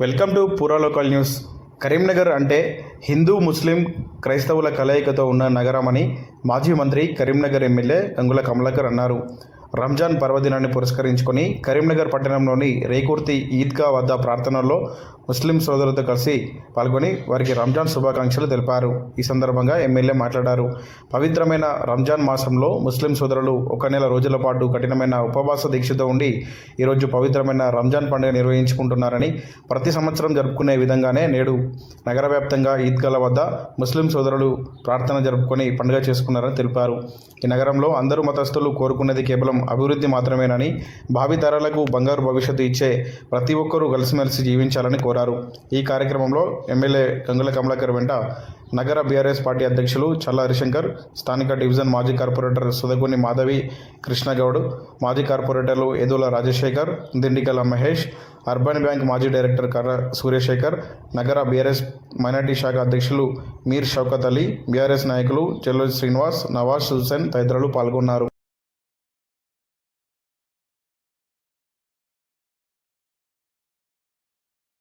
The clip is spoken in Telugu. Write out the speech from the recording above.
వెల్కమ్ టు పూరా లోకల్ న్యూస్. కరీంనగర్ అంటే హిందూ ముస్లిం క్రైస్తవుల కలయికతో ఉన్న నగరమని మాజీ మంత్రి కరీంనగర్ ఎమ్మెల్యే గంగుల కమలాకర్ అన్నారు. రంజాన్ పర్వదినాన్ని పురస్కరించుకొని కరీంనగర్ పట్టణంలోని రేకుర్తి ఈద్గా వద్ద ప్రార్థనల్లో ముస్లిం సోదరులతో కలిసి పాల్గొని వారికి రంజాన్ శుభాకాంక్షలు తెలిపారు. ఈ సందర్భంగా ఎమ్మెల్యే మాట్లాడారు. పవిత్రమైన రంజాన్ మాసంలో ముస్లిం సోదరులు ఒక నెల రోజుల పాటు కఠినమైన ఉపవాస దీక్షతో ఉండి ఈరోజు పవిత్రమైన రంజాన్ పండుగ నిర్వహించుకుంటున్నారని ప్రతి సంవత్సరం జరుపుకునే విధంగానే నేడు నగర వ్యాప్తంగా ఈద్గాల వద్ద ముస్లిం సోదరులు ప్రార్థన జరుపుకొని పండుగ చేసుకున్నారని తెలిపారు. ఈ నగరంలో అందరూ మతస్థులు కోరుకునేది కేవలం అభివృద్ధి మాత్రమేనని భావితరాలకు బంగారు భవిష్యత్తు ఇచ్చే ప్రతి ఒక్కరూ కలిసిమెలిసి జీవించాలని కోరారు. ఈ కార్యక్రమంలో ఎమ్మెల్యే గంగుల కమలాకర్ వెంట నగర బీఆర్ఎస్ పార్టీ అధ్యక్షులు చల్ల హరిశంకర్ స్థానిక డివిజన్ మాజీ కార్పొరేటర్ సుధగుని మాధవి కృష్ణగౌడ్ మాజీ కార్పొరేటర్లు ఎదుల రాజశేఖర్ దిండికల మహేష్ అర్బన్ బ్యాంక్ మాజీ డైరెక్టర్ కర్ర సూర్యశేఖర్ నగర బీఆర్ఎస్ మైనార్టీ శాఖ అధ్యక్షులు మీర్ షౌకత్ అలీ బీఆర్ఎస్ నాయకులు చెల్లు శ్రీనివాస్ నవాజ్ హుసేన్ తదితరులు పాల్గొన్నారు.